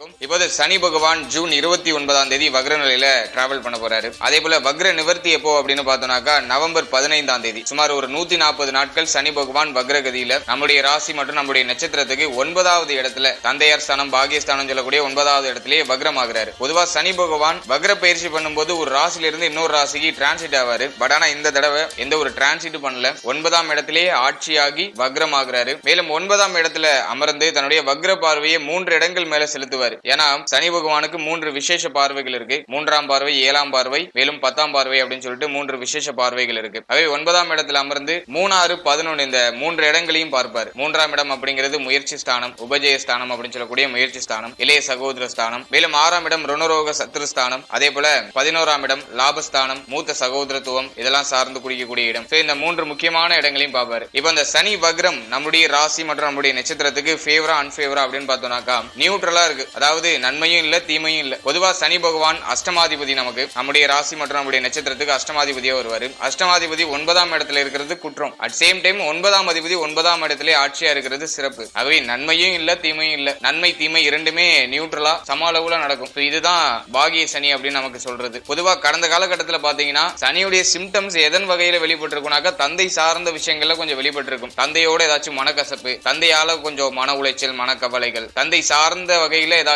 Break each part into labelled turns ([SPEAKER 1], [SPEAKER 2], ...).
[SPEAKER 1] இருக்கும். இப்போது சனி பகவான் ஜூன் இருபத்தி ஒன்பதாம் தேதி வக்ர நிலையில டிராவல் பண்ண போறாரு. அதே போல வக்ர நிவர்த்தி எப்போ அப்படின்னு பார்த்தோம்னாக்கா நவம்பர் பதினைந்தாம் தேதி. சுமார் ஒரு நூத்தி நாற்பது நாட்கள் சனி பகவான் வக்ரகதியில நம்முடைய ராசி மற்றும் நம்முடைய நட்சத்திரத்துக்கு ஒன்பதாவது இடத்துல தந்தையார் ஸ்தானம் பாகியஸ்தானம் சொல்லக்கூடிய ஒன்பதாவது இடத்திலேயே வக்ரமாகிறாரு. பொதுவா சனி பகவான் வக்ர பயிற்சி பண்ணும்போது ஒரு ராசியில இருந்து இன்னொரு ராசிக்கு டிரான்சிட் ஆவாரு. பட் ஆனா இந்த தடவை எந்த ஒரு டிரான்சிட் பண்ணல. ஒன்பதாம் இடத்திலேயே ஆட்சியாகி வக்ரமாகிறாரு. மேலும் ஒன்பதாம் இடத்துல அமர்ந்து தன்னுடைய வக்ர பார்வையை மூன்று இடங்கள் மேல செலுத்துவார். ஏன்னா சனி பகவானுக்கு மூன்று விசேஷ பார்வைகள் இருக்கு. மூன்றாம் பார்வை ஏழாம் பார்வை மேலும் பத்தாம் பார்வை அப்படின்னு சொல்லிட்டு மூன்று விசேஷ பார்வைகள் இருக்கு. அவை ஒன்பதாம் இடத்துல அமர்ந்து மூணாறு பதினொன்று இந்த மூன்று இடங்களையும் பார்ப்பார். மூன்றாம் இடம் அப்படிங்கிறது முயற்சி ஸ்தானம் உபஜய ஸ்தானம் அப்படின்னு சொல்லக்கூடிய முயற்சி ஸ்தானம் இளைய சகோதர ஸ்தானம் மேலும் ஆறாம் இடம் ருணரோக சத்ரு ஸ்தானம் அதே போல பதினோராம் இடம் லாபஸ்தானம் மூத்த சகோதரத்துவம் இதெல்லாம் சார்ந்து குடிக்கக்கூடிய இடம். இந்த மூன்று முக்கியமான இடங்களையும் பார்ப்பாரு. இப்போ இந்த சனி வக்ரம் நம்முடைய ராசி மற்றும் நம்முடைய நட்சத்திரத்துக்கு ஃபேவரா அன்பேவரா அப்படின்னு பார்த்தோம்னாக்கா நியூட்ரலா இருக்கு. அதாவது நன்மையும் இல்ல தீமையும் இல்ல. பொதுவா சனி பகவான் அஷ்டமாதிபதி நமக்கு நம்முடைய ராசி மற்றும் நம்முடைய நட்சத்திரத்துக்கு அஷ்டமாதிபதியா வருவாரு. அஷ்டமாதிபதி ஒன்பதாம் இடத்துல இருக்கிறது குற்றம். அட் சேம் டைம் ஒன்பதாம் அதிபதி ஒன்பதாம் இடத்துல ஆட்சியா இருக்கிறது சிறப்பு. ஆகவே நன்மையும் இல்ல தீமையும் இல்ல. நன்மை தீமை இரண்டுமே நியூட்ரலா சம அளவுல நடக்கும். இதுதான் பாகிய சனி அப்படின்னு நமக்கு சொல்றது. பொதுவா கடந்த காலகட்டத்துல பாத்தீங்கன்னா சனியுடைய சிம்டம்ஸ் எதன் வகையில வெளிப்பட்டிருக்கும்னாக்கா தந்தை சார்ந்த விஷயங்கள்ல கொஞ்சம் வெளிப்பட்டிருக்கும். தந்தையோட ஏதாச்சும் மனக்கசப்பு தந்தையால கொஞ்சம் மன உளைச்சல் மனக்கவலைகள் தந்தை சார்ந்த வகையில ஏதாச்சும்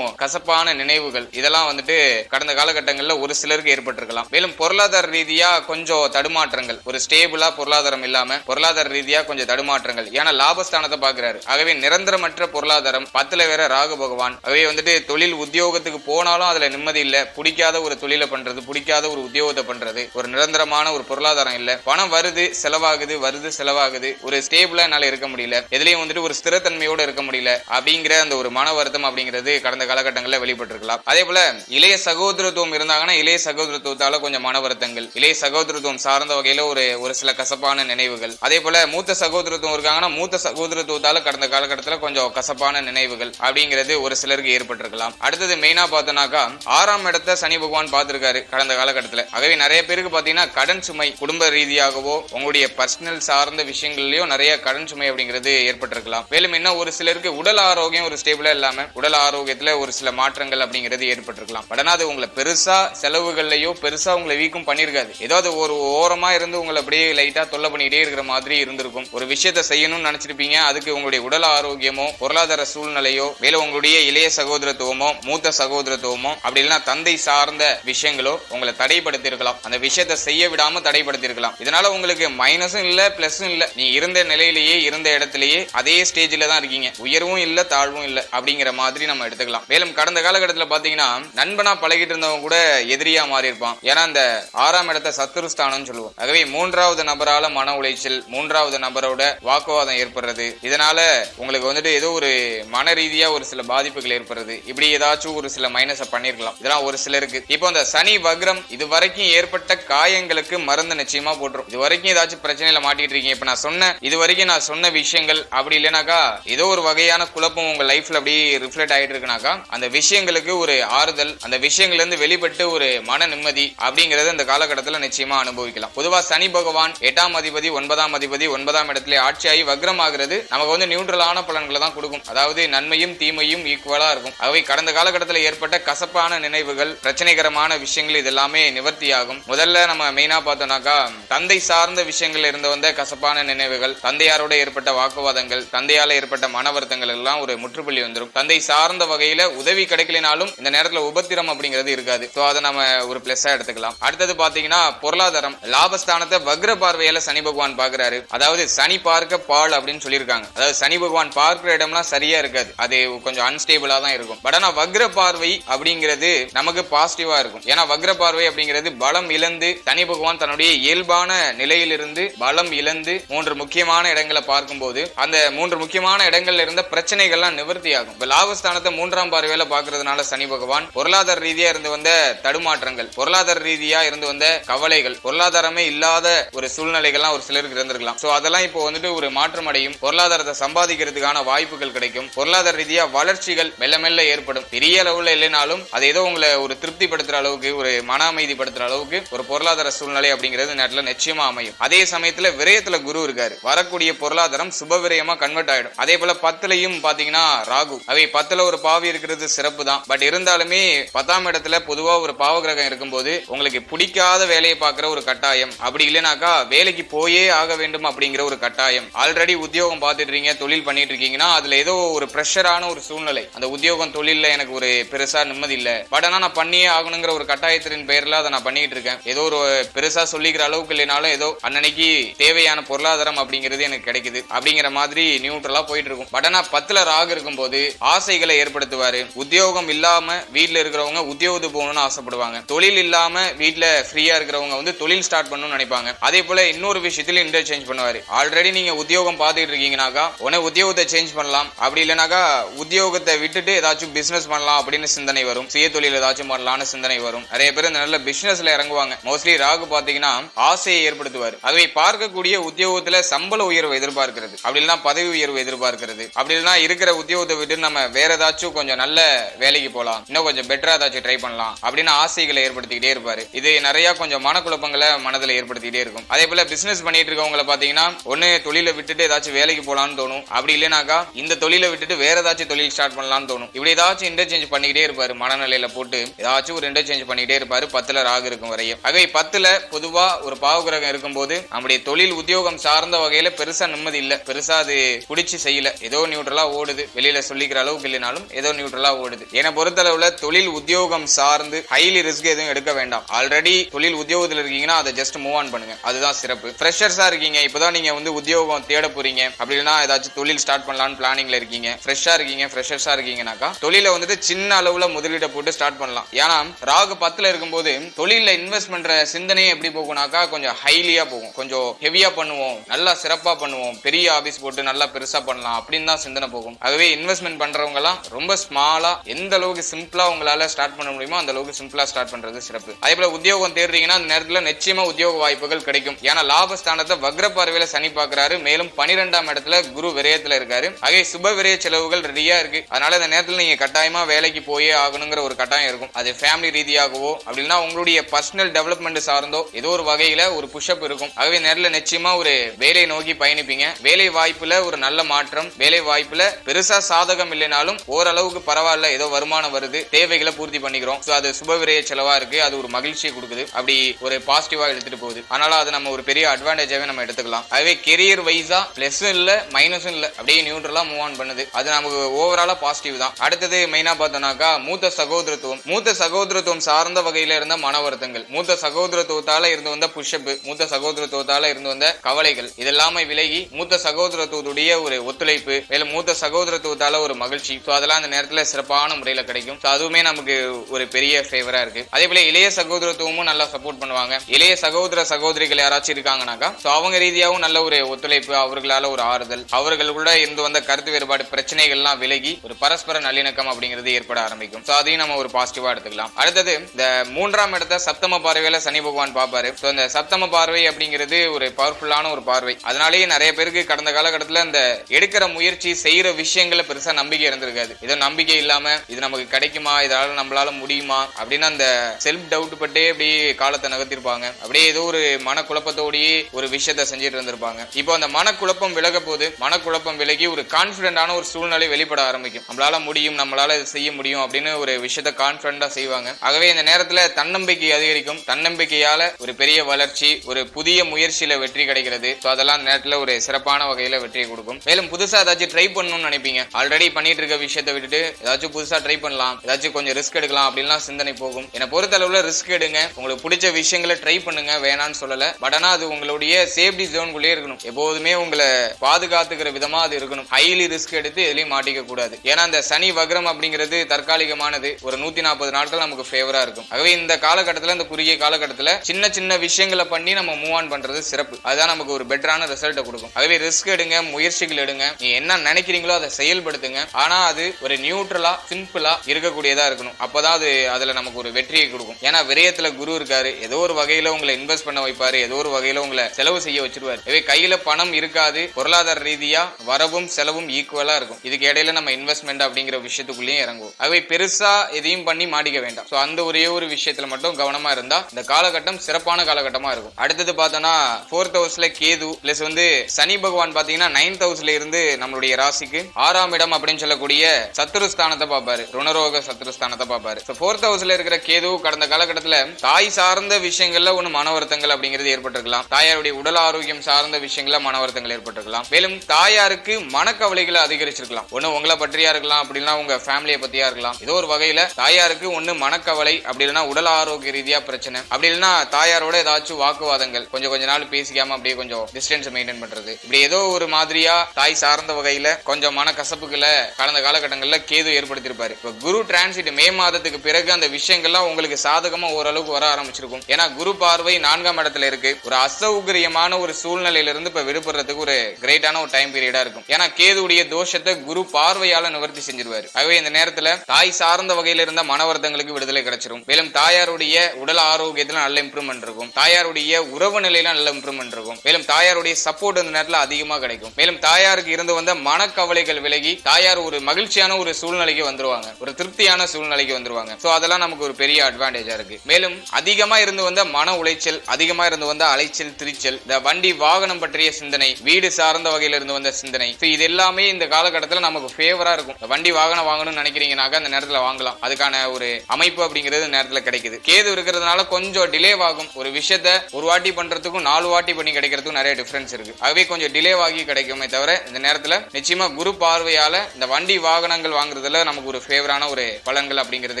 [SPEAKER 1] கசப்பான நினைவுகள் இதெல்லாம் வந்துட்டு கடந்த காலகட்டங்களில் ஒரு சிலருக்கு ஏற்பட்டிருக்கலாம். மேலும் பொருளாதார ரீதியா கொஞ்சம் தடுமாற்றங்கள். ஒரு ஸ்டேபிளா பொருளாதாரம் இல்லாம பொருளாதார ரீதியா கொஞ்சம் தடுமாற்றங்கள். ஏன்னா லாபஸ்தானத்தை பாக்குறாரு ஆகவே நிரந்தரமற்ற பொருளாதாரம் பத்துல வேற ராகு பகவான். ஆகவே வந்துட்டு தொழில் உத்தியோகத்துக்கு போனாலும் அதுல நிம்மதி இல்ல. பிடிக்காத ஒரு தொழிலை பண்றது பிடிக்காத ஒரு உத்தியோகத்தை பண்றது ஒரு நிரந்தரமான ஒரு பொருளாதாரம் இல்ல. பணம் வருது செலவாகுது வருது செலவாகுது. ஒரு ஸ்டேபிளா என்னால இருக்க முடியல. எதுலயும் வந்துட்டு ஒரு ஸ்திரத்தன்மையோட இருக்க முடியல. அப்படிங்கிற அந்த ஒரு மன வருத்தம் அப்படிங்கிறது வந்து கடந்த காலகட்டங்களில் வெளிப்பட்டிருக்கலாம். அதே போல இளைய சகோதரத்துவம் இருந்தாங்கன்னா இளைய சகோதரத்துவத்தால கொஞ்சம் மன வருத்தங்கள். இளைய சகோதரத்துவம் சார்ந்த வகையில ஒரு ஒரு சில கசப்பான நினைவுகள். அதே போல மூத்த சகோதரத்துவம் இருக்காங்கன்னா மூத்த சகோதரத்துவத்தால கடந்த காலகட்டத்தில் கொஞ்சம் கசப்பான நினைவுகள் அப்படிங்கிறது ஒரு சிலருக்கு ஏற்பட்டிருக்கலாம். அடுத்தது மெயினா பார்த்தோம்னாக்கா ஆறாம் இடத்த சனி பகவான் பார்த்திருக்காரு கடந்த காலகட்டத்தில். ஆகவே நிறைய பேருக்கு பார்த்தீங்கன்னா கடன் சுமை குடும்ப ரீதியாகவோ உங்களுடைய பர்சனல் சார்ந்த விஷயங்கள்லயும் நிறைய கடன் சுமை அப்படிங்கிறது ஏற்பட்டிருக்கலாம். மேலும் என்ன ஒரு சிலருக்கு உடல் ஆரோக்கியம் ஒரு ஸ்டேபிளா இல்லாம உடல் ஆரோக்கியத்துல ஒரு சில மாற்றங்கள் அப்படிங்கிறது ஏற்பட்டிருக்கலாம். பட் ஆனா அது உங்களை பெருசா செலவுகள்லயோ பெருசா உங்களை வீக்கும் பண்ணிருக்காது. ஏதாவது ஒரு ஓரமா இருந்து உங்களை அப்படியே லைட்டா தொல்லை பண்ணிக்கிட்டே இருக்கிற மாதிரி இருந்திருக்கும். ஒரு விஷயத்தை செய்யணும்னு நினைச்சிருப்பீங்க. அதுக்கு உங்களுடைய உடல் ஆரோக்கியமோ பொருளாதார சூழ்நிலையோ மேல உங்களுடைய இளைய சகோதரத்துவமோ மூத்த சகோதரத்துவமோ அப்படி இல்லைன்னா தந்தை சார்ந்த விஷயங்களோ உங்களை தடைப்படுத்தி இருக்கலாம் அந்த விஷயத்தை செய்ய விடாம தடைப்படுத்தி இருக்கலாம் இதனால உங்களுக்கு மைனஸும் இல்ல பிளஸும் இல்ல. நீ இருந்த நிலையிலேயே இருந்த இடத்திலேயே அதே ஸ்டேஜ்ல தான் இருக்கீங்க. உயர்வும் இல்ல தாழ்வும் இல்ல அப்படிங்கிற மாதிரி நம்ம எடுத்துக்கலாம். மேலும் கடந்த காலகட்டத்தில் பாத்தீங்கன்னா நண்பனா பழகிட்டு இருந்தவங்க கூட எதிரியா மாறி இருப்பான் ஏன்னா அந்த ஆறாம் இடத்தை சத்துருஸ்தானம் சொல்லுவோம். ஆகவே மூன்றாவது நபரால மன உளைச்சல் மூன்றாவது நபரோட வாக்குவாதம் ஏற்படுறது இதனால உங்களுக்கு வந்துட்டு ஏதோ ஒரு மன ரீதியா ஒரு சில பாதிப்புகள் ஏற்படுறது இப்படி ஏதாச்சும் ஒரு சில மைனஸை பண்ணிருக்கலாம் இதெல்லாம் ஒரு சிலருக்கு. இப்போ அந்த சனி வக்ரம் இது வரைக்கும் ஏற்பட்ட காயங்களுக்கு மருந்து நிச்சயமா போட்டுரும். இது வரைக்கும் ஏதாச்சும் பிரச்சனையில மாட்டிட்டு இருக்கீங்க. இப்ப நான் சொன்ன இது வரைக்கும் நான் சொன்ன விஷயங்கள் அப்படி இல்லைனாக்கா ஏதோ ஒரு வகையான குழப்பம் உங்க லைஃப்ல அப்படியே ரிஃப்ளெக்ட் ஆயிட்டு இருக்குனாக்கா அந்த விஷயங்களுக்கு ஒரு ஆறுதல் அந்த விஷயங்கள்ல இருந்து வெளிப்பட்டு ஒரு மன நிம்மதி அப்படிங்கறத இந்த காலகட்டத்தில் நிச்சயமா அனுபவிக்கலாம். பொதுவா சனி பகவான் எட்டாம் அதிபதி ஒன்பதாம் அதிபதி ஒன்பதாம் இடத்துல ஆட்சியாகி வக்ரம் ஆகிறது நமக்கு வந்து நியூட்ரலான பலன்களை தான் கொடுக்கும். அதாவது நன்மையும் தீமையும் ஈக்குவலா இருக்கும். அவை கடந்த காலகட்டத்தில் ஏற்பட்ட கசப்பான நினைவுகள் பிரச்சனைகரமான விஷயங்கள் இது எல்லாமே நிவர்த்தியாகும். முதல்ல நம்ம மெயினா பார்த்தோம்னாக்கா தந்தை சார்ந்த விஷயங்கள் இருந்து வந்த கசப்பான நினைவுகள் தந்தையாரோட ஏற்பட்ட வாக்குவாதங்கள் தந்தையால ஏற்பட்ட மன வருத்தங்கள் எல்லாம் ஒரு முற்றுப்புள்ளி வந்துடும் தந்தை சார்ந்த வகையில உதவி கிடைக்கலனாலும் இந்த நேரத்துல உபத்திரம் அப்படிங்கிறது இருக்காது. சோ அதை நம்ம ஒரு பிளஸ்ஸா எடுத்துக்கலாம். அடுத்தது பாத்தீங்கன்னா பொருளாதாரம். லாபஸ்தானத்தை வக்ர பார்வையில சனி பகவான் பாக்குறாரு அதாவது சனி பார்க்க பால் அப்படின்னு சொல்லியிருக்காங்க. அதாவது சனி பகவான் பார்க்கிற இடம்லாம் சரியா இருக்காது. அது கொஞ்சம் அன்ஸ்டேபிளா தான் இருக்கும். பட் ஆனா வக்ர பார்வை அப்படிங்கிறது நமக்கு பாசிட்டிவா இருக்கும். ஏன்னா வக்ர பார்வை அப்படிங்கிறது பலம் இழந்து சனி பகவான் தன்னுடைய இயல்பான நிலையிலிருந்து பலம் இழந்து மூன்று முக்கியமான இடங்களை பார்க்கும்போது அந்த மூன்று முக்கியமான இடங்கள்ல இருந்த பிரச்சனைகள்லாம் நிவர்த்தி ஆகும் இப்ப லாபஸ்தானத்தை மூன்று மூன்றாம் பார்வையில பாக்குறதுனால சனி பகவான் பொருளாதார ரீதியா இருந்து வந்த தடுமாற்றங்கள் பொருளாதார ரீதியா இருந்து வந்த கவலைகள் பொருளாதாரமே இல்லாத ஒரு சூழ்நிலைகள்லாம் ஒரு சிலருக்கு இருந்திருக்கலாம். சோ அதெல்லாம் இப்போ வந்துட்டு ஒரு மாற்றம் அடையும். பொருளாதாரத்தை சம்பாதிக்கிறதுக்கான வாய்ப்புகள் கிடைக்கும். பொருளாதார ரீதியா வளர்ச்சிகள் மெல்ல மெல்ல ஏற்படும். பெரிய அளவுல இல்லைனாலும் அது ஏதோ உங்களை ஒரு திருப்திப்படுத்துற அளவுக்கு ஒரு மன அமைதிப்படுத்துற அளவுக்கு ஒரு பொருளாதார சூழ்நிலை அப்படிங்கிறது நேரத்தில் நிச்சயமா அமையும். அதே சமயத்துல விரயத்துல குரு இருக்காரு. வரக்கூடிய பொருளாதாரம் சுப விரயமா கன்வெர்ட் ஆயிடும். அதே போல பத்துலயும் பாத்தீங்கன்னா ராகு. அவை பத்துல ஒரு பாவி இருக்கிறது சிறப்பு தான் பட் இருந்தாலுமே பத்தாம் இடத்துல பொதுவா ஒரு பாவ கிரகம் இருக்கும்போது உங்களுக்கு பிடிக்காத வேலையை பார்க்குற ஒரு கட்டாயம். அப்படி இல்லைனாக்கா வேலைக்கு போயே ஆக வேண்டும் அப்படிங்கிற ஒரு கட்டாயம். ஆல்ரெடி உத்தியோகம் பார்த்துட்டு இருக்கீங்க தொழில் பண்ணிட்டு இருக்கீங்கன்னா அதுல ஏதோ ஒரு ப்ரெஷரான ஒரு சூழ்நிலை. அந்த உத்தியோகம் தொழில்ல எனக்கு ஒரு பெருசா நிம்மதி இல்ல. பட் ஆனா நான் பண்ணியே ஆகணுங்கிற ஒரு கட்டாயத்தின் பெயர்ல அதை நான் பண்ணிட்டு இருக்கேன். ஏதோ ஒரு பெருசா சொல்லிக்கிற அளவுக்கு இல்லைனாலும் ஏதோ அன்னன்னைக்கு தேவையான பொருளாதாரம் அப்படிங்கிறது எனக்கு கிடைக்குது. அப்படிங்கிற மாதிரி நியூட்ரலா போயிட்டு இருக்கும். பட் ஆனா பத்துல ராகு இருக்கும்போது ஆசைகளை ஏற்படுத்துவாரு உத்தியோகம் இல்லாம வீட்ல இருக்கிறவங்க உத்தியோகத்துக்கு போகணும்னு ஆசைப்படுவாங்க. தொழில் இல்லாம வீட்ல ஃப்ரீயா இருக்கிறவங்க வந்து தொழில் ஸ்டார்ட் பண்ணணும்னு நினைப்பாங்க. அதே போல இன்னொரு விஷயத்துல இன்டர்சேஞ்ச் பண்ணுவாரு. ஆல்ரெடி நீங்க உத்தியோகம் பார்த்துட்டு இருக்கீங்கனாக்கா உடனே உத்தியோகத்தை சேஞ்ச் பண்ணலாம். அப்படி இல்லைனாக்கா உத்தியோகத்தை விட்டுட்டு ஏதாச்சும் பிசினஸ் பண்ணலாம் அப்படின்னு சிந்தனை வரும். சுய தொழில் ஏதாச்சும் பண்ணலாம்னு சிந்தனை வரும். நிறைய பேர் இந்த நல்ல பிசினஸ்ல இறங்குவாங்க. மோஸ்ட்லி ராகு பாத்தீங்கன்னா ஆசையை ஏற்படுத்துவார். அதை பார்க்கக்கூடிய உத்தியோகத்துல சம்பள உயர்வு எதிர்பார்க்கிறது. அப்படி இல்லைன்னா பதவி உயர்வு எதிர்பார்க்கிறது. அப்படி இல்லைன்னா இருக்கிற உத்தியோகத்தை விட்டு நம்ம வேற ஏதாச்சும் கொஞ்சம் நல்ல வேலைக்கு போகலாம் இன்னும் கொஞ்சம் பெட்டரா ஏதாச்சும் ட்ரை பண்ணலாம். அப்படின்னு ஆசைகளை ஏற்படுத்திக்கிட்டே இருப்பாரு. இது நிறைய கொஞ்சம் மனக்குழப்பங்களை மனதில் ஏற்படுத்திக்கிட்டே இருக்கும். அதே போல பிசினஸ் பண்ணிட்டு இருக்கவங்கள பாத்தீங்கன்னா ஒன்னு தொழிலை விட்டுட்டு ஏதாச்சும் வேலைக்கு போகலான்னு தோணும். அப்படி இல்லைனாக்கா இந்த தொழிலை விட்டுட்டு வேற ஏதாச்சும் தொழில் ஸ்டார்ட் பண்ணலாம்னு தோணும். இப்படி ஏதாச்சும் இன்டர்சேஞ்ச் பண்ணிக்கிட்டே இருப்பாரு மனநிலையில போட்டு. ஏதாச்சும் ஒரு இன்டர்சேஞ்ச் பண்ணிக்கிட்டே இருப்பாரு பத்துல ராகு இருக்கும் வரையும். ஆகவே பத்துல பொதுவா ஒரு பாவகிரகம் இருக்கும்போது நம்முடைய தொழில் உத்தியோகம் சார்ந்த வகையில பெருசா நிம்மதி இல்ல. பெருசா அது குடிச்சு செய்யல. ஏதோ நியூட்ரலா ஓடுது. வெளியில சொல்லிக்கிற அளவுக்கு இல்லைனாலும் ஏதோ நியூட்ரலா ஓடுது. என்னை பொறுத்தளவுல தொழில் உத்தியோகம் சார்ந்து ஹைலி ரிஸ்க் எதுவும் எடுக்க வேண்டாம். ஆல்ரெடி தொழில் உத்தியோகத்தில் இருக்கீங்கன்னா அதை ஜஸ்ட் மூவ் ஆன் பண்ணுங்க. அதுதான் சிறப்பு. ஃப்ரெஷர்ஸா இருக்கீங்க இப்போதான் நீங்க வந்து உத்தியோகம் தேட போறீங்க. அப்படி ஏதாச்சும் தொழில் ஸ்டார்ட் பண்ணலாம்னு பிளானிங்ல இருக்கீங்க. ஃப்ரெஷ்ஷா இருக்கீங்க ஃப்ரெஷர்ஸா இருக்கீங்கனாக்கா தொழில வந்துட்டு சின்ன அளவுல முதலீட போட்டு ஸ்டார்ட் பண்ணலாம். ஏன்னா ராகு பத்துல இருக்கும்போது தொழில இன்வெஸ்ட் பண்ற சிந்தனையே எப்படி போகும்னாக்கா கொஞ்சம் ஹைலியா போகும். கொஞ்சம் ஹெவியா பண்ணுவோம். நல்லா சிறப்பா பண்ணுவோம். பெரிய ஆபீஸ் போட்டு நல்லா பெருசா பண்ணலாம். அப்படின்னு தான் சிந்தனை போகும். ஆகவே இன்வெஸ்ட்மெண்ட் பண்றவங்க எல்லாம் ரொம்ப ஸ்மாலா எந்த அளவுக்கு சிம்பிளா உங்களால ஸ்டார்ட் பண்ண முடியுமோ அந்த அளவுக்கு சிம்பிளா ஸ்டார்ட் பண்றது சிறப்பு. அதே போல உத்தியோகம் தேடுறீங்கன்னா அந்த நேரத்துல நிச்சயமா உத்தியோக வாய்ப்புகள் கிடைக்கும். ஏன்னா லாபஸ்தானத்தை வக்ர பார்வையில சனி பாக்குறாரு. மேலும் பனிரெண்டாம் இடத்துல குரு விரயத்துல இருக்காரு. ஆகவே சுப விரய செலவுகள் ரெடியா இருக்கு. அதனால இந்த நேரத்துல நீங்க கட்டாயமா வேலைக்கு போயே ஆகணுங்கிற ஒரு கட்டாயம் இருக்கும். அது ஃபேமிலி ரீதியாகவோ அப்படின்னா உங்களுடைய பர்சனல் டெவலப்மெண்ட் சார்ந்தோ ஏதோ ஒரு வகையில ஒரு புஷ்அப் இருக்கும். ஆகவே நேரில் நிச்சயமா ஒரு வேலை நோக்கி பயணிப்பீங்க. வேலை வாய்ப்புல ஒரு நல்ல மாற்றம். வேலை வாய்ப்புல பெருசா சாதகம் இல்லைனாலும் ஓரளவுக்கு பரவாயில்ல ஏதோ வருமானம் வருது தேவைகளை பூர்த்தி பண்ணிக்கிறோம். ஸோ அது சுப விரய செலவா இருக்கு அது ஒரு மகிழ்ச்சியை கொடுக்குது. அப்படி ஒரு பாசிட்டிவா எடுத்துட்டு போகுது. அதனால அது நம்ம ஒரு பெரிய அட்வான்டேஜாவே நம்ம எடுத்துக்கலாம். அதுவே கெரியர் வைஸா பிளஸும் இல்ல மைனஸும் இல்ல அப்படியே நியூட்ரலா மூவ் ஆன் பண்ணுது. அது நமக்கு ஓவராலா பாசிட்டிவ் தான். அடுத்தது மெயினா பார்த்தோம்னாக்கா மூத்த சகோதரத்துவம். மூத்த சகோதரத்துவம் சார்ந்த வகையில இருந்த மன வருத்தங்கள். மூத்த சகோதரத்துவத்தால இருந்து வந்த புஷ்அப் மூத்த சகோதரத்துவத்தால இருந்து வந்த கவலைகள் இதெல்லாமே விலகி மூத்த சகோதரத்துவத்துடைய ஒரு ஒத்துழைப்பு மேலும் மூத்த சகோதரத்துவத்தால ஒரு மகிழ்ச்சி. ஸோ அதெல்லாம் அந்த நேரத்துல சிறப்பான முறையில கிடைக்கும். ஸோ அதுவுமே நமக்கு ஒரு பெரிய ஃபேவரா இருக்கு. அதே போல இளைய சகோதரத்துவமும் நல்லா சப்போர்ட் பண்ணுவாங்க. இளைய சகோதர சகோதரிகள் யாராச்சும் இருக்காங்கனாக்கா ஸோ அவங்க ரீதியாகவும் நல்ல ஒரு ஒத்துழைப்பு அவர்களால ஒரு ஆறுதல் அவர்களுக்குள்ள இருந்து வந்த கருத்து வேறுபாடு பிரச்சனைகள்லாம் விலகி ஒரு பரஸ்பர நல்லிணக்கம் அப்படிங்கிறது ஏற்பட ஆரம்பிக்கும். ஸோ அதையும் நம்ம ஒரு பாசிட்டிவா எடுத்துக்கலாம். அடுத்தது இந்த மூன்றாம் இடத்த சப்தம பார்வையில சனி பகவான் பார்ப்பாரு. ஸோ இந்த சப்தம பார்வை அப்படிங்கிறது ஒரு பவர்ஃபுல்லான ஒரு பார்வை. அதனாலேயே நிறைய பேருக்கு கடந்த காலகட்டத்தில் இந்த எடுக்கிற முயற்சி செய்யற விஷயங்களை பெருசா நம்பிக்கை இருந்திருக்காது. ஏதோ நம்பிக்கை இல்லாம இது நமக்கு கிடைக்குமா? இதால நம்மளால முடியுமா? அப்படின்னு அந்த செல்ஃப் டவுட் பட்டே அப்படியே காலத்தை நகர்த்திருப்பாங்க. அப்படியே ஏதோ ஒரு மனக்குழப்பத்தோடயே ஒரு விஷயத்த செஞ்சுட்டு இருந்திருப்பாங்க. இப்போ அந்த மனக்குழப்பம் விலக போது மனக்குழப்பம் விலகி ஒரு கான்பிடண்டான ஒரு சூழ்நிலை வெளிப்பட ஆரம்பிக்கும். நம்மளால முடியும் நம்மளால இது செய்ய முடியும் அப்படின்னு ஒரு விஷயத்த கான்பிடண்டா செய்வாங்க. ஆகவே இந்த நேரத்துல தன்னம்பிக்கை அதிகரிக்கும். தன்னம்பிக்கையால ஒரு பெரிய வளர்ச்சி ஒரு புதிய முயற்சியில வெற்றி கிடைக்கிறது. ஸோ அதெல்லாம் நேரத்துல ஒரு சிறப்பான வகையில வெற்றியை கொடுக்கும். மேலும் புதுசா ஏதாச்சும் ட்ரை பண்ணணும்னு நினைப்பீங்க. ஆல்ரெடி பண்ணிட்டு இருக்க விஷயத்த விட்டுட்டு ஏதாச்சும் புதுசா ட்ரை பண்ணலாம் ஏதாச்சும் கொஞ்சம் ரிஸ்க் எடுக்கலாம் அப்படின்லாம் சிந்தனை போகும். என்னை பொறுத்த அளவுல ரிஸ்க் எடுங்க. உங்களுக்கு பிடிச்ச விஷயங்களை ட்ரை பண்ணுங்க. வேணாம்னு சொல்லல. பட் ஆனா அது உங்களுடைய சேஃப்டி ஜோன்குள்ளே இருக்கணும். எப்போதுமே உங்களை பாதுகாத்துக்கிற விதமா அது இருக்கணும். ஹைலி ரிஸ்க் எடுத்து எதுலையும் மாட்டிக்க கூடாது. ஏன்னா இந்த சனி வக்ரம் அப்படிங்கிறது தற்காலிகமானது. ஒரு நூத்தி நாற்பது நாட்கள் நமக்கு ஃபேவரா இருக்கும். ஆகவே இந்த காலகட்டத்தில் இந்த குறுகிய காலகட்டத்தில் சின்ன சின்ன விஷயங்களை பண்ணி நம்ம மூவ் ஆன் பண்றது சிறப்பு. அதுதான் நமக்கு ஒரு பெட்டரான ரிசல்ட்டை கொடுக்கும். ஆகவே ரிஸ்க் எடுங்க முயற்சிகள் எடுங்க. நீ என்ன நினைக்கிறீங்களோ அதை செயல்படுத்துங்க. ஆனா அது ஒரு நியூட்ரலா சிம்பிளா இருக்கக்கூடியதா இருக்கணும். அப்பதான் அது அதுல நமக்கு ஒரு வெற்றியை கொடுக்கும். ஏன்னா விரயத்துல குரு இருக்காரு. ஏதோ ஒரு வகையில உங்களை இன்வெஸ்ட் பண்ண வைப்பாரு. ஏதோ ஒரு வகையில உங்களை செலவு செய்ய வச்சிருவாரு. எனவே கையில பணம் இருக்காது. பொருளாதார ரீதியா வரவும் செலவும் ஈக்குவலா இருக்கும். இதுக்கு இடையில நம்ம இன்வெஸ்ட்மெண்ட் அப்படிங்கிற விஷயத்துக்குள்ளேயும் இறங்குவோம். அவை பெருசா எதையும் பண்ணி மாட்டிக்க வேண்டாம். ஸோ அந்த ஒரே ஒரு விஷயத்துல மட்டும் கவனமா இருந்தா இந்த காலகட்டம் சிறப்பான காலகட்டமா இருக்கும். அடுத்தது பார்த்தோம்னா ஃபோர்த் ஹவுஸ்ல கேது பிளஸ் வந்து சனி பகவான் பாத்தீங்கன்னா நைன்த் ஹவுஸ்ல இருந்து நம்மளுடைய ராசிக்கு ஆறாம் இடம் அப்படின்னு சொல்லக்கூடிய சத்துருஸ்தானத்தை பார்ப்பாரு. ருணரோக சத்துருஸ்தானத்தை பார்ப்பாரு. ஃபோர்த் ஹவுஸ்ல இருக்கிற கேது கடந்த காலகட்டத்தில் தாய் சார்ந்த விஷயங்கள்ல ஒன்று மன வருத்தங்கள் அப்படிங்கிறது ஏற்பட்டிருக்கலாம். தாயாருடைய உடல் ஆரோக்கியம் சார்ந்த விஷயங்கள்ல மன வருத்தங்கள் ஏற்பட்டிருக்கலாம். மேலும் தாயாருக்கு மனக்கவலைகளை அதிகரிச்சிருக்கலாம். ஒன்று உங்களை பற்றியா இருக்கலாம் அப்படின்னா உங்க ஃபேமிலியை பத்தியா இருக்கலாம். ஏதோ ஒரு வகையில தாயாருக்கு ஒண்ணு மனக்கவலை அப்படி இல்லைன்னா உடல் ஆரோக்கிய ரீதியா பிரச்சனை அப்படி இல்லைன்னா தாயாரோட ஏதாச்சும் வாக்குவாதங்கள். கொஞ்சம் கொஞ்ச நாள் பேசிக்காம அப்படியே கொஞ்சம் டிஸ்டன்ஸ் மெயின்டைன் பண்றது. இப்படி ஏதோ ஒரு மாதிரியா தாய் சார்ந்த வகையில கொஞ்சம் மன கசப்புகளை கடந்த காலகட்டங்கள் காலகட்டங்கள்ல கேது ஏற்படுத்தியிருப்பாரு. இப்போ குரு டிரான்சிட் மே மாதத்துக்கு பிறகு அந்த விஷயங்கள்லாம் உங்களுக்கு சாதகமா ஓரளவுக்கு வர ஆரம்பிச்சிருக்கும். ஏன்னா குரு பார்வை நான்காம் இடத்துல இருக்கு. ஒரு அசௌகரியமான ஒரு சூழ்நிலையில இருந்து விடுபடுறதுக்கு ஒரு கிரேட்டான ஒரு டைம் பீரியடா இருக்கும். ஏன்னா கேதுடைய தோஷத்தை குரு பார்வையால நிவர்த்தி செஞ்சிருவாரு. ஆகவே இந்த நேரத்தில் தாய் சார்ந்த வகையில் இருந்த மனவர்த்தங்களுக்கு விடுதலை கிடைச்சிரும். மேலும் தாயாருடைய உடல் ஆரோக்கியத்தில் நல்ல இம்ப்ரூவ்மெண்ட் இருக்கும். தாயாருடைய உறவு நிலையில நல்ல இம்ப்ரூவ்மெண்ட் இருக்கும். மேலும் தாயாருடைய சப்போர்ட் இந்த நேரத்தில் அதிகமா கிடைக்கும். மேலும் தாயாருக்கு இருந்து வந்த மனக்கவலைகள் விலகி தாயார் ஒரு மகிழ்ச்சி மகிழ்ச்சியான ஒரு சூழ்நிலைக்கு வந்துருவாங்க. ஒரு திருப்தியான சூழ்நிலைக்கு வந்துருவாங்க. சோ அதெல்லாம் நமக்கு ஒரு பெரிய அட்வான்டேஜா இருக்கு. மேலும் அதிகமா இருந்து வந்த மன உளைச்சல் அதிகமா இருந்து வந்த அலைச்சல் திரிச்சல் இந்த வண்டி வாகனம் பற்றிய சிந்தனை வீடு சார்ந்த வகையில இருந்து வந்த சிந்தனை இது எல்லாமே இந்த காலகட்டத்துல நமக்கு ஃபேவரா இருக்கும். வண்டி வாகனம் வாங்கணும்னு நினைக்கிறீங்கனாக்கா அந்த நேரத்துல வாங்கலாம். அதுக்கான ஒரு அமைப்பு அப்படிங்கிறது நேரத்தில் நேரத்துல கிடைக்குது. கேது இருக்கிறதுனால கொஞ்சம் டிலே ஆகும் ஒரு விஷயத்த ஒரு வாட்டி பண்றதுக்கும் நாலு வாட்டி பண்ணி கிடைக்கிறதுக்கும் நிறைய டிஃபரன்ஸ் இருக்கு. ஆகவே கொஞ்சம் டிலே ஆகி கிடைக்குமே தவிர இந்த நேரத்துல நிச்சயமா குரு பார்வையால இந்த வண்டி வாகனம் வாகனங்கள் வாங்குறதுல நமக்கு ஒரு ஃபேவரான ஒரு பலன்கள் அப்படிங்கிறது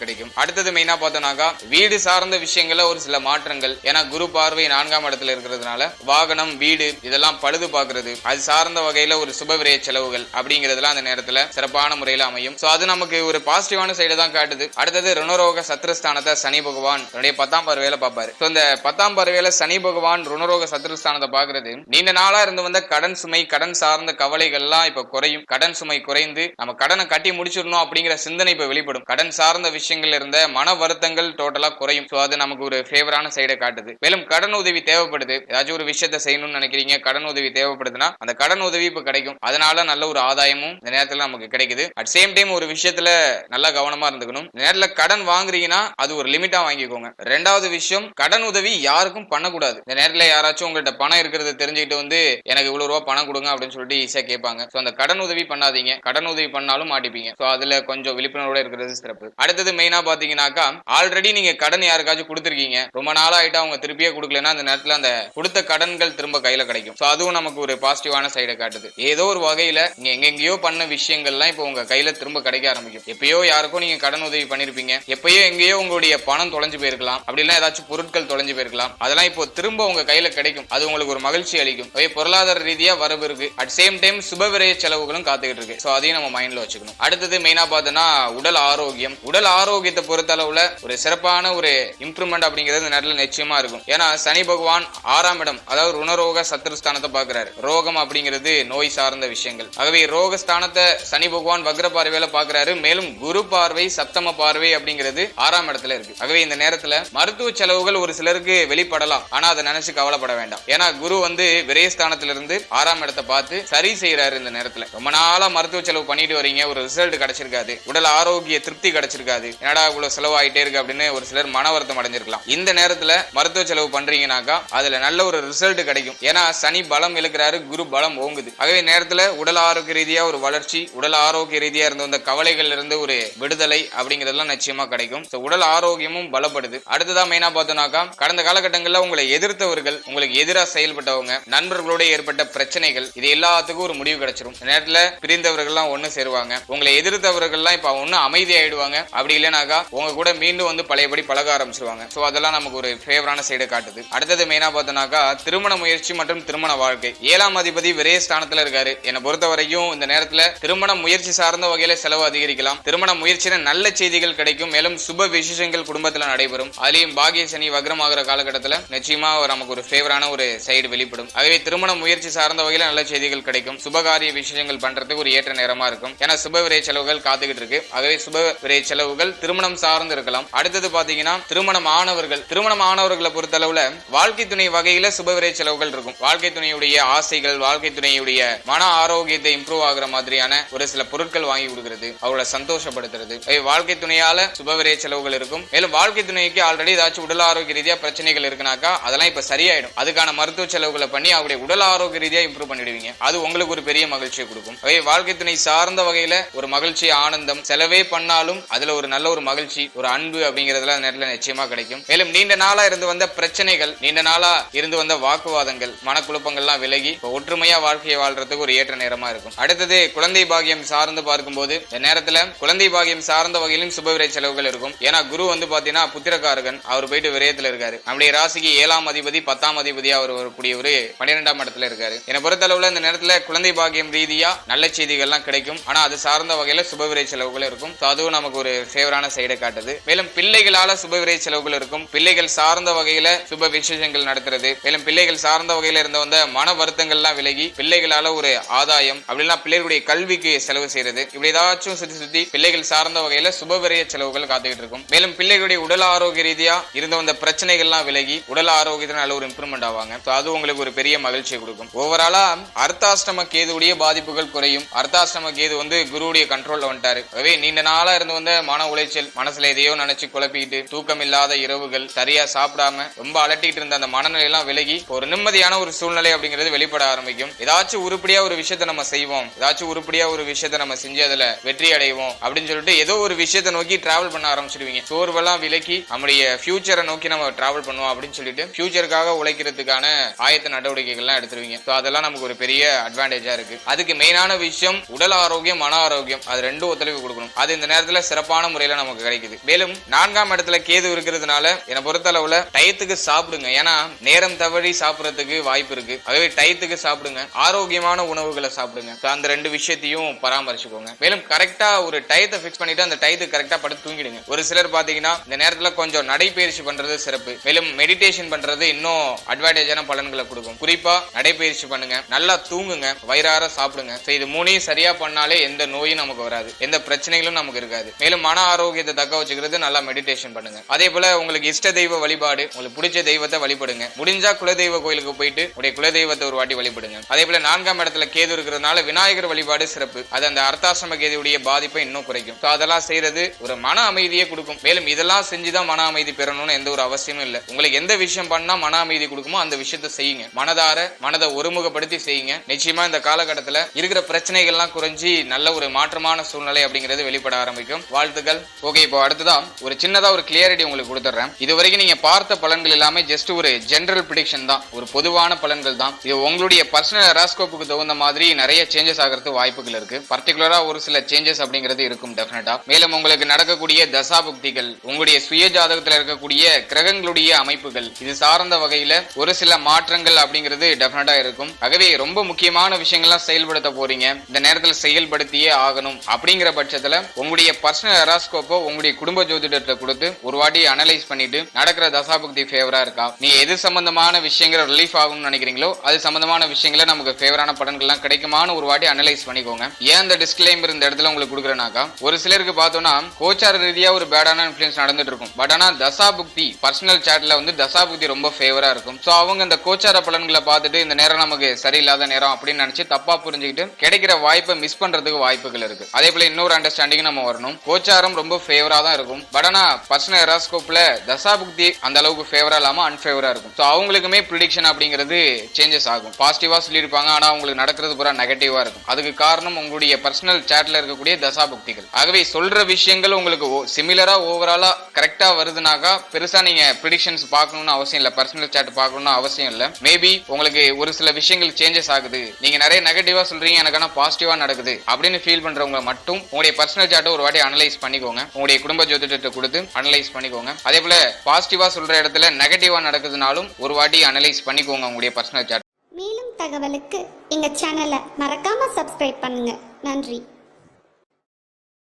[SPEAKER 1] கிடைக்கும். அடுத்தது மெயினா பார்த்தோம்னாக்கா வீடு சார்ந்த விஷயங்கள ஒரு சில மாற்றங்கள். ஏன்னா குரு பார்வை நான்காம் இடத்துல இருக்கிறதுனால வாகனம் வீடு இதெல்லாம் பழுது பார்க்கிறது. அது சார்ந்த வகையில ஒரு சுப விரய செலவுகள் அப்படிங்கிறதுலாம் அந்த நேரத்துல சிறப்பான முறையில அமையும். சோ அது நமக்கு ஒரு பாசிட்டிவான சைடு தான் காட்டுது. அடுத்தது ருணரோக சத்ருஸ்தானத்தை சனி பகவான் தன்னுடைய பத்தாம் பார்வையில பார்ப்பாரு. சோ இந்த பத்தாம் பார்வையில சனி பகவான் ருணரோக சத்ருஸ்தானத்தை பாக்குறது நீண்ட நாளா இருந்து வந்த கடன் சுமை கடன் சார்ந்த கவலைகள்லாம் இப்ப குறையும். கடன் சுமை குறைந்து நம்ம கடனை கட்டி முடிச்சிடணும் அப்படிங்கிற சிந்தனை இப்ப வெளிப்படும். கடன் சார்ந்த விஷயங்கள்ல இருந்த மன வருத்தங்கள் டோட்டலா குறையும். சோ அது நமக்கு ஒரு ஃபேவரான சைடை காட்டுது. மேலும் கடன் உதவி தேவைப்படுது. ஏதாச்சும் ஒரு விஷயத்த செய்யணும்னு நினைக்கிறீங்க கடன் உதவி தேவைப்படுதுன்னா அந்த கடன் உதவி இப்ப கிடைக்கும். அதனால நல்ல ஒரு ஆதாயமும் இந்த நேரத்துல நமக்கு கிடைக்குது. அட் சேம் டைம் ஒரு விஷயத்துல நல்லா கவனமா இருந்துக்கணும். இந்த நேரத்துல கடன் வாங்குறீங்கன்னா அது ஒரு லிமிட்டா வாங்கிக்கோங்க. ரெண்டாவது விஷயம் கடன் உதவி யாருக்கும் பண்ணக்கூடாது. இந்த நேரத்துல யாராச்சும் உங்கள்கிட்ட பணம் இருக்கிறத தெரிஞ்சுக்கிட்டு வந்து எனக்கு இவ்வளவு ரூபா பணம் கொடுங்க அப்படின்னு சொல்லிட்டு ஈஸியா கேட்பாங்க. சோ அந்த கடன் உதவி பண்ணாதீங்க. கடன் உதவி பண்ணாலும் மாட்டிப்பீங்க. சோ அதுல கொஞ்சம் விழிப்புணர்வோட இருக்கிறது சிறப்பு. அடுத்தது மெயினா பாத்தீங்கன்னாக்கா ஆல்ரெடி நீங்க கடன் யாருக்காச்சும் கொடுத்துருக்கீங்க. ரொம்ப நாளா ஆயிட்டா அவங்க திருப்பியே கொடுக்கலன்னா அந்த நேரத்துல அந்த கொடுத்த கடன்கள் திரும்ப கையில கிடைக்கும். சோ அதுவும் நமக்கு ஒரு பாசிட்டிவான சைடை காட்டுது. ஏதோ ஒரு வகையில நீங்க எங்கெங்கயோ பண்ண விஷயங்கள்லாம் இப்போ உங்க கையில திரும்ப கிடைக்க ஆரம்பிக்கும். எப்பயோ யாருக்கும் நீங்க கடன் உதவி பண்ணிருப்பீங்க. எப்பயோ எங்கேயோ உங்களுடைய பணம் தொலைஞ்சு போயிருக்கலாம். அப்படி ஏதாச்சும் பொருட்கள் தொலைஞ்சு போயிருக்கலாம். அதெல்லாம் இப்போ திரும்ப உங்க கையில கிடைக்கும். அது உங்களுக்கு ஒரு மகிழ்ச்சி அளிக்கும். பொருளாதார ரீதியா வரவு இருக்கு. அட் சேம் டைம் சுபவிரைய செலவுகளும் காத்துக்கிட்டு இருக்கு. சோ அதையும் நம்ம மைண்ட்ல வச்சுக்கணும். அடுத்தது மெயினா பார்த்தோம்னா உடல் ஆரோக்கியம். உடல் ஆரோக்கியத்தை பொறுத்த அளவுல ஒரு சிறப்பான ஒரு இம்ப்ரூவ்மெண்ட் அப்படிங்கிறது நல்ல நிச்சயமா இருக்கும். ஏன்னா சனி பகவான் ஆறாம் இடம் அதாவது ருணரோக சத்ருஸ்தானத்தை பாக்குறாரு ரோகம் அப்படிங்கிறது நோய் சார்ந்த விஷயங்கள். ஆகவே ரோகஸ்தானத்தை சனி பகவான் வக்ர பார்வையில பாக்குறாரு மேலும் குரு பார்வை சப்தம பார்வை அப்படிங்கிறது ஆறாம் இடத்துல இருக்கு. ஆகவே இந்த நேரத்துல மருத்துவ செலவுகள் ஒரு சிலருக்கு வெளிப்படலாம். ஆனா அதை நினைச்சு கவலைப்பட வேண்டாம். ஏன்னா குரு வந்து விரயஸ்தானத்திலிருந்து ஆறாம் இடத்தை பார்த்து சரி செய்யறாரு இந்த நேரத்துல. ரொம்ப நாளா மருத்துவ செலவு பண்ணிட்டு வரீங்க. ஒரு ரிசல்ட் கிடைச்சிருக்காது. உடல் ஆரோக்கிய திருப்தி கிடைச்சிருக்காது. என்னடா இவ்வளவு செலவு ஆயிட்டே இருக்கு அப்படின்னு ஒரு சிலர் மன வருத்தம் அடைஞ்சிருக்கலாம். இந்த நேரத்துல மருத்துவ செலவு பண்றீங்கன்னாக்கா அதுல நல்ல ஒரு ரிசல்ட் கிடைக்கும். ஏன்னா சனி பலம் இழுக்கிறாரு குரு பலம் ஓங்குது. ஆகவே நேரத்துல உடல் ஆரோக்கிய ரீதியா ஒரு வளர்ச்சி உடல் ஆரோக்கிய ரீதியா இருந்த அந்த கவலைகள் இருந்து ஒரு விடுதலை அப்படிங்கறதெல்லாம் நிச்சயமா கிடைக்கும். உடல் ஆரோக்கியமும் பலப்படுது. அடுத்ததான் மெயினா பார்த்தோம்னாக்கா கடந்த காலகட்டங்களில் உங்களை எதிர்த்தவர்கள் உங்களுக்கு எதிராக செயல்பட்டவங்க நண்பர்களோட ஏற்பட்ட பிரச்சனைகள் இது எல்லாத்துக்கும் ஒரு முடிவு கிடைச்சிரும். நேரத்தில் பிரிந்தவர்கள்லாம் ஒன்று சேருவாங்க. உங்களை எதிர்த்தவர்கள்லாம் இப்ப ஒண்ணு அமைதி ஆயிடுவாங்க அப்படி இல்லைனாக்கா உங்க கூட மீண்டும் வந்து பழையபடி பழக ஆரம்பிச்சிருவாங்க. சோ அதெல்லாம் நமக்கு ஒரு ஃபேவரான சைடு காட்டுது. அடுத்தது மெயினா பார்த்தோம்னாக்கா திருமண முயற்சி மற்றும் திருமண வாழ்க்கை. ஏழாம் அதிபதி விரைய ஸ்தானத்துல இருக்காரு. என்னை பொறுத்த வரைக்கும் இந்த நேரத்துல திருமண முயற்சி சார்ந்த வகையில செலவு அதிகரிக்கலாம். திருமண முயற்சியில நல்ல செய்திகள் கிடைக்கும். மேலும் சுப விசேஷங்கள் குடும்பத்துல நடைபெறும். அதுலயும் பாகிய சனி வக்ரமாகிற காலகட்டத்துல நிச்சயமா ஒரு நமக்கு ஒரு ஃபேவரான ஒரு சைடு வெளிப்படும். ஆகவே திருமண முயற்சி சார்ந்த வகையில நல்ல செய்திகள் கிடைக்கும். சுபகாரிய விசேஷங்கள் பண்றதுக்கு ஒரு ஏற்ற நேரமா இருக்கும். ஏன்னா சுப விரை செலவுகள் காத்துக்கிட்டு இருக்கு ஆகவே சுப விரை செலவுகள் திருமணம் சார்ந்து இருக்கலாம். அடுத்தது பாத்தீங்கன்னா திருமணம் ஆனவர்கள் திருமணம் ஆனவர்களை பொறுத்தளவுல வாழ்க்கை துணை வகையில சுப விரை செலவுகள் இருக்கும். வாழ்க்கை துணையுடைய ஆசைகள் வாழ்க்கை துணையுடைய மன ஆரோக்கியத்தை இம்ப்ரூவ் ஆகுற மாதிரியான ஒரு சில பொருட்கள் வாங்கி கொடுக்கிறது. அவளை சந்தோஷப்படுத்துறது. வாழ்க்கை துணையால சுப விரை செலவுகள் இருக்கும். மேலும் வாழ்க்கை துணைக்கு ஆல்ரெடி ஏதாச்சும் உடல் ஆரோக்கிய ரீதியா பிரச்சனைகள் இருக்குனாக்கா அதெல்லாம் இப்ப சரியாயிடும். அதுக்கான மருத்துவ செலவுகளை பண்ணி அவருடைய உடல் ஆரோக்கிய ரீதியா இம்ப்ரூவ் பண்ணிடுவீங்க. அது உங்களுக்கு ஒரு பெரிய மகிழ்ச்சியை கொடுக்கும். வாழ்க்கை துணை சார்ந்த வகையில ஒரு மகிழ்ச்சி ஆனந்தம் செலவே பண்ணாலும் அதுல ஒரு நல்ல ஒரு மகிழ்ச்சி ஒரு அன்பு அப்படிங்கறதுல அந்த நேரத்துல நிச்சயமா கிடைக்கும். மேலும் நீண்ட நாளா இருந்து வந்த பிரச்சனைகள் நீண்ட நாளா இருந்து வந்த வாக்குவாதங்கள் மனக்குழப்பங்கள்லாம் விலகி ஒற்றுமையா வாழ்க்கையை வாழ்றதுக்கு ஒரு ஏற்ற நேரமா இருக்கும். அடுத்தது குழந்தை பாகியம் சார்ந்து பார்க்கும்போது இந்த நேரத்துல குழந்தை பாகியம் சார்ந்த வகையிலும் சுபவிரை செலவுகள் இருக்கும். ஏன்னா குரு வந்து பாத்தீங்கன்னா புத்திரக்காரகன். அவர் போயிட்டு விரயத்துல இருக்காரு. நம்முடைய ராசிக்கு ஏழாம் அதிபதி பத்தாம் அதிபதியா அவர் வரக்கூடிய ஒரு பன்னிரெண்டாம் இடத்துல இருக்காரு. என்னை பொறுத்தளவுல இந்த நேரத்துல குழந்தை பாகியம் ரீதியா நல்ல செய்திகள்லாம் கிடைக்கும். ஆனா அது சார்ந்த வகையில சுபவிரை செலவுகள் இருக்கும். So அதுவும் நமக்கு ஒரு ஃபேவரான சைடை காட்டுது. மேலும் பிள்ளைகளால சுபவிரை செலவுகள் இருக்கும். பிள்ளைகள் சார்ந்த வகையில சுப விசேஷங்கள் நடத்துறது. மேலும் பிள்ளைகள் சார்ந்த வகையில இருந்த வந்த மன வருத்தங்கள்லாம் விலகி பிள்ளைகளால ஒரு ஆதாயம் அப்படின்னா பிள்ளைகளுடைய கல்விக்கு செலவு செய்யறது இப்படி ஏதாச்சும் சுத்தி சுத்தி பிள்ளைகள் சார்ந்த வகையில சுபவிரய செலவுகள் காத்துக்கிட்டு இருக்கும். மேலும் பிள்ளைகளுடைய உடல் ஆரோக்கிய ரீதியா இருந்த வந்த பிரச்சனைகள்லாம் விலகி உடல் ஆரோக்கியத்தில் நல்ல ஒரு இம்ப்ரூவ்மெண்ட் ஆவாங்க. அது உங்களுக்கு ஒரு பெரிய மகிழ்ச்சியை கொடுக்கும். ஓவராலா அர்த்தாஷ்டம கேதுடைய பாதிப்புகள் குறையும். அர்த்தாஷ்டம கேது வந்து குரு குருவுடைய கண்ட்ரோல்ல வந்துட்டாரு. ஆகவே நீண்ட நாளா இருந்து வந்த மன உளைச்சல் மனசுல எதையோ நினைச்சு குழப்பிக்கிட்டு தூக்கம் இல்லாத இரவுகள் சரியா சாப்பிடாம ரொம்ப அலட்டிட்டு இருந்த அந்த மனநிலை எல்லாம் விலகி ஒரு நிம்மதியான ஒரு சூழ்நிலை அப்படிங்கிறது வெளிப்பட ஆரம்பிக்கும். ஏதாச்சும் உருப்படியா ஒரு விஷயத்த நம்ம செய்வோம். ஏதாச்சும் உருப்படியா ஒரு விஷயத்த நம்ம செஞ்சு அதுல வெற்றி அடைவோம் அப்படின்னு சொல்லிட்டு ஏதோ ஒரு விஷயத்தை நோக்கி டிராவல் பண்ண ஆரம்பிச்சிடுவீங்க சோர்வெல்லாம் விலக்கி நம்முடைய ஃபியூச்சரை நோக்கி நம்ம டிராவல் பண்ணுவோம் அப்படின்னு சொல்லிட்டு ஃபியூச்சருக்காக உழைக்கிறதுக்கான ஆயத்த நடவடிக்கைகள்லாம் எடுத்துருவீங்க. ஸோ அதெல்லாம் நமக்கு ஒரு பெரிய அட்வான்டேஜா இருக்கு. அதுக்கு மெயினான விஷயம் உடல் ஆரோக்கியம் மன ஆரோக்கியம். அது ரெண்டும் ஒத்துழைப்பு கொடுக்கணும். அது இந்த நேரத்துல சிறப்பான முறையில நமக்கு கிடைக்குது. மேலும் நான்காம் இடத்துல கேது இருக்கிறதுனால என்னை பொறுத்தளவுல டயத்துக்கு சாப்பிடுங்க. ஏன்னா நேரம் தவறி சாப்பிடுறதுக்கு வாய்ப்பு இருக்கு. ஆகவே டயத்துக்கு சாப்பிடுங்க. ஆரோக்கியமான உணவுகளை சாப்பிடுங்க. அந்த ரெண்டு விஷயத்தையும் பராமரிச்சுக்கோங்க. மேலும் கரெக்டா ஒரு டயத்தை ஃபிக்ஸ் பண்ணிட்டு அந்த டயத்துக்கு கரெக்டா படுத்து தூங்கிடுங்க. ஒரு சிலர் பாத்தீங்கன்னா இந்த நேரத்துல கொஞ்சம் நடைபயிற்சி பண்றது சிறப்பு. மேலும் மெடிடேஷன் பண்றது இன்னும் அட்வான்டேஜான பலன்களை கொடுக்கும். குறிப்பா நடைபயிற்சி பண்ணுங்க. நல்லா தூங்குங்க. வயிறார சாப்பிடுங்க. இது மூணையும் சரியா பண்ணாலே எந்த நோய் நோயும் நமக்கு வராது. எந்த பிரச்சனைகளும் நமக்கு இருக்காது. மேலும் மன ஆரோக்கியத்தை தக்க வச்சுக்கிறது நல்லா மெடிடேஷன் பண்ணுங்க. அதே போல உங்களுக்கு இஷ்ட தெய்வ வழிபாடு உங்களுக்கு பிடிச்ச தெய்வத்தை வழிபடுங்க. முடிஞ்சா குலதெய்வ கோயிலுக்கு போயிட்டு உடைய குலதெய்வத்தை ஒரு வாட்டி வழிபடுங்க. அதே போல நான்காம் இடத்துல கேது இருக்கிறதுனால விநாயகர் வழிபாடு சிறப்பு. அது அந்த அர்த்தாசிரம கேதியுடைய பாதிப்பை இன்னும் குறைக்கும். அதெல்லாம் செய்யறது ஒரு மன அமைதியை கொடுக்கும். மேலும் இதெல்லாம் செஞ்சுதான் மன அமைதி பெறணும்னு எந்த ஒரு அவசியமும் இல்லை. உங்களுக்கு எந்த விஷயம் பண்ணா மன அமைதி கொடுக்குமோ அந்த விஷயத்தை செய்யுங்க. மனதார மனதை ஒருமுகப்படுத்தி செய்யுங்க. நிச்சயமா இந்த காலகட்டத்தில் இருக்கிற பிரச்சனைகள்லாம் குறைஞ்சி நல்ல ஒரு மாற்றமான சூழ்நிலை அப்படிங்கிறது வெளிப்பட ஆரம்பிக்கும். வாழ்த்துக்கள். ஓகே இப்போ அடுத்ததான் ஒரு சின்னதா ஒரு கிளியாரிட்டி உங்களுக்கு கொடுத்துட்றேன். இது வரைக்கும் நீங்க பார்த்த பலன்கள் எல்லாமே ஜஸ்ட் ஒரு ஜென்ரல் ப்ரிடிக்ஷன் தான். ஒரு பொதுவான பலன்கள் தான். இது உங்களுடைய பர்சனல் ஹெராஸ்கோப்புக்கு தகுந்த மாதிரி நிறைய சேஞ்சஸ் ஆகிறதுக்கு வாய்ப்புகள் இருக்கு. பர்டிகுலரா ஒரு சில சேஞ்சஸ் அப்படிங்கிறது இருக்கும் டெஃபினட்டா மேலும் உங்களுக்கு நடக்கக்கூடிய தசாபுக்திகள் உங்களுடைய சுய ஜாதகத்துல இருக்கக்கூடிய கிரகங்களுடைய அமைப்புகள் இது சார்ந்த வகையில ஒரு சில மாற்றங்கள் அப்படிங்கிறது டெஃபினட்டா இருக்கும். ஆகவே ரொம்ப முக்கியமான விஷயங்கள்லாம் செயல்படுத்த போறீங்க. இந்த நேரத்தில் செயல்படுத்தியே ஆகணும் அப்படிங்கிற பட்சத்துல உங்களுடைய பர்சனல் ஹெராஸ்கோப்போ உங்களுடைய குடும்ப ஜோதிடத்தை கொடுத்து ஒரு வாட்டி அனலைஸ் பண்ணிட்டு நடக்கிற தசாபக்தி ஃபேவரா இருக்கா? நீ எது சம்பந்தமான விஷயங்கள் ரிலீஃப் ஆகும்னு நினைக்கிறீங்களோ அது சம்பந்தமான விஷயங்களை நமக்கு ஃபேவரான படங்கள்லாம் கிடைக்குமான்னு ஒரு வாட்டி அனலைஸ் பண்ணிக்கோங்க. ஏன் அந்த டிஸ்கிளைமர் இந்த இடத்துல உங்களுக்கு கொடுக்குறேனாக்கா ஒரு சிலருக்கு பார்த்தோம்னா கோச்சார ரீதியா ஒரு பேடான இன்ஃபுளுன்ஸ் நடந்துட்டு இருக்கும். பட் ஆனா தசாபுக்தி பர்சனல் சாட்ல வந்து தசாபுக்தி ரொம்ப ஃபேவரா இருக்கும். ஸோ அவங்க இந்த கோச்சார பலன்களை பார்த்துட்டு இந்த நேரம் நமக்கு சரியில்லாத நேரம் அப்படின்னு நினைச்சு தப்பா புரிஞ்சுக்கிட்டு கிடைக்கிற வாய்ப்பை மிஸ் பண்றதுக்கு வாய்ப்புகள் இருக்கு. அதே போல இன்னொரு அண்டர்ஸ்டாண்டிங் நம்ம வரணும். கோச்சாரம் ரொம்ப ஃபேவரா தான் இருக்கும். பட் ஆனா பர்சனல் எராஸ்கோப்ல தசாபுக்தி அந்த அளவுக்கு ஃபேவரா இல்லாம அன்ஃபேவரா இருக்கும். ஸோ அவங்களுக்குமே ப்ரிடிக்ஷன் அப்படிங்கிறது சேஞ்சஸ் ஆகும். பாசிட்டிவா சொல்லியிருப்பாங்க. ஆனா அவங்களுக்கு நடக்கிறது பூரா நெகட்டிவா இருக்கும். அதுக்கு காரணம் உங்களுடைய பர்சனல் சேட்ல இருக்கக்கூடிய தசாபுக்திகள். ஆகவே சொல்ற விஷயங்கள் உங்களுக்கு சிமிலரா ஓவராலா கரெக்டாக வருதுனாக்கா பெருசாக நீங்கள் ப்ரிடிக்ஷன்ஸ் பார்க்கணும்னு அவசியம் இல்லை. பர்சனல் சாட் பார்க்கணும்னு அவசியம் இல்லை. மேபி உங்களுக்கு ஒரு சில விஷயங்கள் சேஞ்சஸ் ஆகுது. நீங்கள் நிறைய நெகட்டிவாக சொல்கிறீங்க எனக்கு ஆனால் பாசிட்டிவாக நடக்குது அப்படின்னு ஃபீல் பண்ணுறவங்க மட்டும் உங்களுடைய பர்சனல் சாட்டை ஒரு வாட்டி அனலைஸ் பண்ணிக்கோங்க. உங்களுடைய குடும்ப ஜோதிடத்தை கொடுத்து அனலைஸ் பண்ணிக்கோங்க. அதே போல் பாசிட்டிவாக சொல்கிற இடத்துல நெகட்டிவாக நடக்குதுனாலும் ஒரு வாட்டி அனலைஸ் பண்ணிக்கோங்க உங்களுடைய பர்சனல் சாட்
[SPEAKER 2] மேலும் தகவலுக்கு எங்கள் சேனலை மறக்காமல் சப்ஸ்கிரைப் பண்ணுங்கள் நன்றி.